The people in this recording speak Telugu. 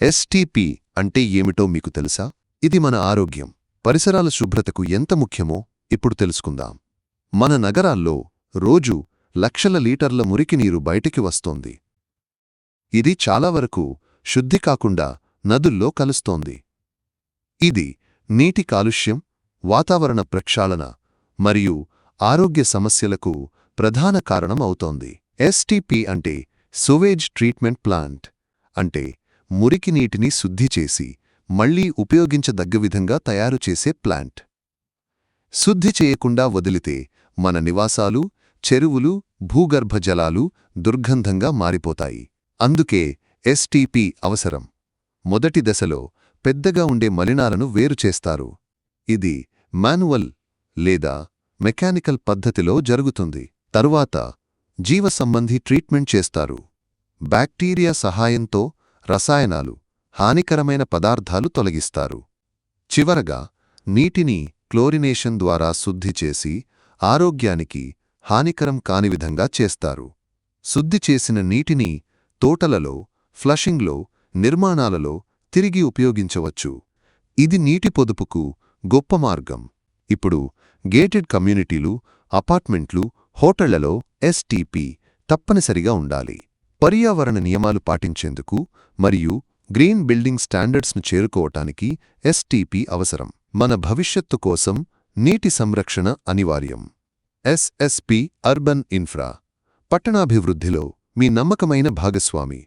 ఎస్టీపీ అంటే ఏమిటో మీకు తెలుసా? ఇది మన ఆరోగ్యం. పరిసరాల శుభ్రతకు ఎంత ముఖ్యమో ఇప్పుడు తెలుసుకుందాం. మన నగరాల్లో రోజు లక్షల లీటర్ల మురికి నీరు బయటికి వస్తోంది. ఇది చాలా వరకు శుద్ధి కాకుండా నదుల్లో కలుస్తోంది. ఇది నీటి కాలుష్యం వాతావరణ ప్రక్షాళన మరియు ఆరోగ్య సమస్యలకు ప్రధాన కారణం అవుతోంది. ఎస్టీపీ అంటే సువేజ్ ట్రీట్మెంట్ ప్లాంట్ అంటే మురికి నీటిని శుద్ధి చేసి మళ్ళీ ఉపయోగించదగ్గ విధంగా తయారు చేసే ప్లాంట్. శుద్ధి చేయకుండా వదిలితే మన నివాసాలు చెరువులు భూగర్భ జలాలు దుర్గంధంగా మారిపోతాయి. అందుకే ఎస్టీపీ అవసరం. మొదటి దశలో పెద్దగా ఉండే మలినాలను వేరు చేస్తారు. ఇది మాన్యువల్ లేదా మెకానికల్ పద్ధతిలో జరుగుతుంది. తరువాత జీవసంబంధి ట్రీట్మెంట్ చేస్తారు. బ్యాక్టీరియా సహాయంతో రసాయనాలు హానికరమైన పదార్థాలు తొలగిస్తారు. చివరగా నీటిని క్లోరినేషన్ ద్వారా శుద్ధి చేసి ఆరోగ్యానికి హానికరం కాని విధంగా చేస్తారు. శుద్ధి చేసిన నీటిని తోటలలో ఫ్లషింగ్లో నిర్మాణాలలో తిరిగి ఉపయోగించవచ్చు. ఇది నీటి పొదుపుకు గొప్ప మార్గం. ఇప్పుడు గేటెడ్ కమ్యూనిటీలు అపార్ట్మెంట్లు హోటళ్ళలో ఎస్టీపీ తప్పనిసరిగా ఉండాలి. పర్యావరణ నియమాలు పాటించేందుకు మరియు గ్రీన్ బిల్డింగ్ స్టాండర్డ్స్ను చేరుకోవటానికి ఎస్టీపీ అవసరం. మన భవిష్యత్తు కోసం నీటి సంరక్షణ అనివార్యం. SSP urban infra. పట్టణాభివృద్ధిలో మీ నమ్మకమైన భాగస్వామి.